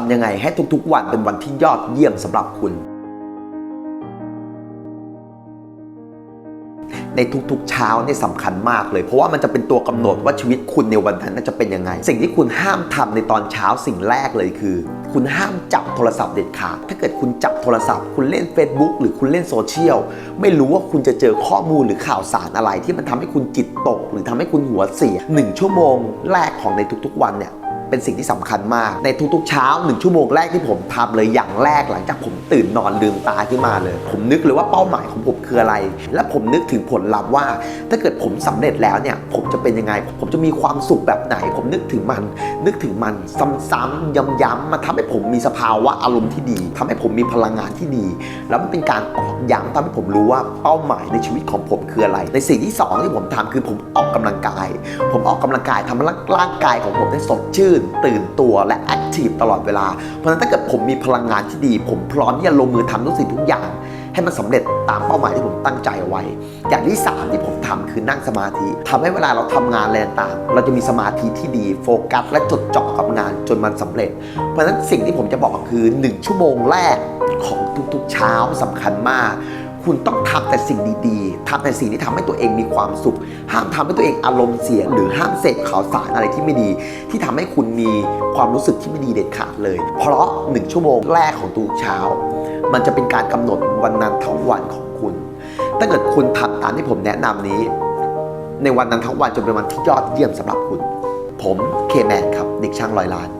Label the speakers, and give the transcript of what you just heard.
Speaker 1: ทำยังไงให้ทุกๆวันเป็นวันที่ยอดเยี่ยมสำหรับคุณ ในทุกๆเช้านี่สำคัญมากเลย เพราะว่ามันจะเป็นตัวกำหนดว่าชีวิตคุณในวันนั้นจะเป็นยังไง สิ่งที่คุณห้ามทำในตอนเช้าสิ่งแรกเลยคือ คุณห้ามจับโทรศัพท์เด็ดขาดถ้าเกิดคุณจับโทรศัพท์ คุณเล่น Facebook หรือคุณเล่นโซเชียลไม่รู้ว่าคุณจะเจอข้อมูลหรือข่าวสารอะไร ที่มันทำให้คุณจิตตก หรือทำให้คุณหัวเสียหนึ่งชั่วโมงแรกของในทุกๆ วันเนี่ย เป็นสิ่งที่สำคัญมาก ในทุกๆเช้าหนึ่งชั่วโมงแรกที่ผมทำเลยอย่างแรกหลังจากผมตื่นนอนลืมตาขึ้นมาเลย ผมนึกเลยว่าเป้าหมายของผมคืออะไร และผมนึกถึงผลลัพธ์ว่า ถ้าเกิดผมสำเร็จแล้วเนี่ยผมจะเป็นยังไง ผมจะมีความสุขแบบไหน ผมนึกถึงมัน นึกถึงมันซ้ำๆย้ำๆมันทำให้ผมมีสภาวะอารมณ์ที่ดีทำให้ผมมีพลังงานที่ดี แล้วมันเป็นการตอ ย้ำทำให้ผมรู้ว่าเป้าหมายในชีวิตของผมคืออะไร ในสิ่งที่สองที่ผมทำคือผมออกกำลังกาย ผมออกกำลังกายทำให้ร่างกายของผมได้สดชื่น ตื่นตัวและแอคทีฟตลอดเวลา เพราะฉะนั้นถ้าเกิดผมมีพลังงานที่ดี ผมพร้อมที่จะลงมือทำทุกสิ่งทุกอย่าง ให้มันสำเร็จตามเป้าหมายที่ผมตั้งใจไว้ อย่างที่สามที่ผมทำคือนั่งสมาธิทำให้เวลาเราทำงานอะไรต่างเราจะมีสมาธิที่ดีโฟกัส และจดจ่อกับงานจนมันสำเร็จ เพราะฉะนั้นสิ่งที่ผมจะบอกคือ 1 ชั่วโมงแรกของทุกๆเช้าสำคัญมาก คุณต้องทำแต่สิ่งดีๆทำแต่สิ่งที่ทำให้ตัวเองมีความสุข ห้ามทำให้ตัวเองอารมณ์เสีย หรือห้ามเสพข่าวสารอะไรที่ไม่ดี ที่ทำให้คุณมีความรู้สึกที่ไม่ดีเด็ดขาดเลย เพราะหนึ่งชั่วโมงแรกของทุกเช้า มันจะเป็นการกำหนดวันนั้นทั้งวันของคุณ ถ้าเกิดคุณทำตามที่ผมแนะนำนี้ ในวันนั้นทั้งวันจนเป็นวันที่ยอดเยี่ยมสำหรับคุณ ผมเคแมนครับเด็กช่างร้อยล้าน